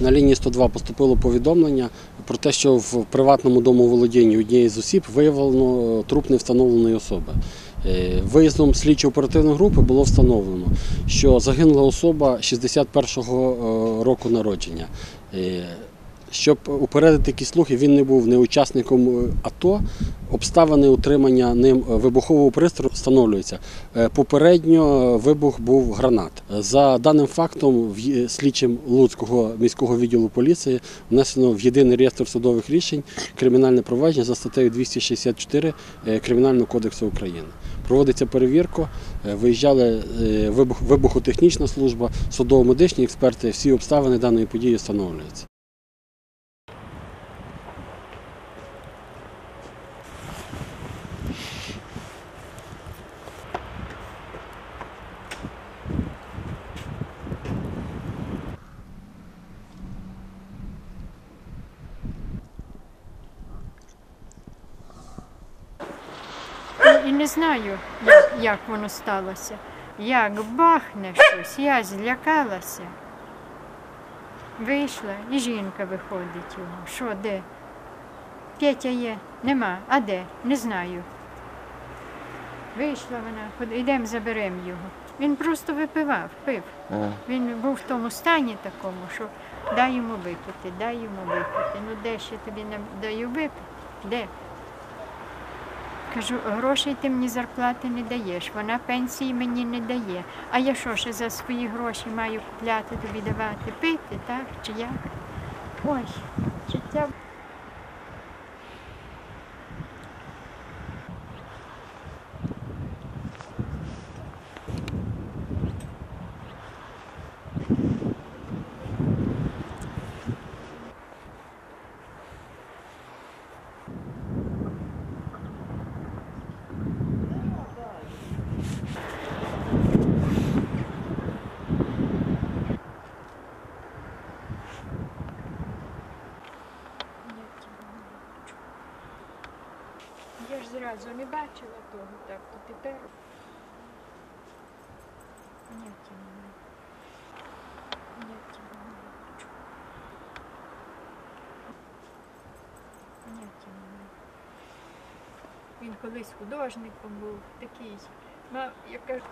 На лінії 102 поступило повідомлення про те, що в приватному домоволодінні однієї з осіб виявлено труп невстановленої особи. Е, Виїздом слідчо-оперативної групи було встановлено, що загинула особа 61-го е, року народження. Е, Щоб упередити якісь слухи, він не був не учасником е, АТО. Обставини утримання ним вибухового пристрою встановлюються. Е, Попередньо е, вибух був гранат. За даним фактом, слідчим Луцького міського відділу поліції внесено в єдиний реєстр судових рішень кримінальне провадження за статтею 264 е, Кримінального кодексу України. Проводиться перевірка, е, виїжджали е, вибухотехнічна служба, судово-медичні експерти. Всі обставини даної події встановлюються. І не знаю, як, як воно сталося. Як бахне щось, я злякалася. Вийшла, і жінка виходить його. Що, де? Петя є, нема. А де? Не знаю. Вийшла вона, йдемо заберемо його. Він просто випивав, пив. Він був в тому стані такому, що дай йому випити, дай йому випити. Ну де ще тобі не даю випити? Де? Кажу, грошей ти мені зарплати не даєш, вона пенсії мені не дає. А я що ще за свої гроші маю купляти, тобі давати, пити, так? Чи як? Ой, життя. Я ж зразу не бачила того, так, то тепер. Поняття немає. Поняття немає. Поняття немає. Він колись художником був такий. Мав, я кажу,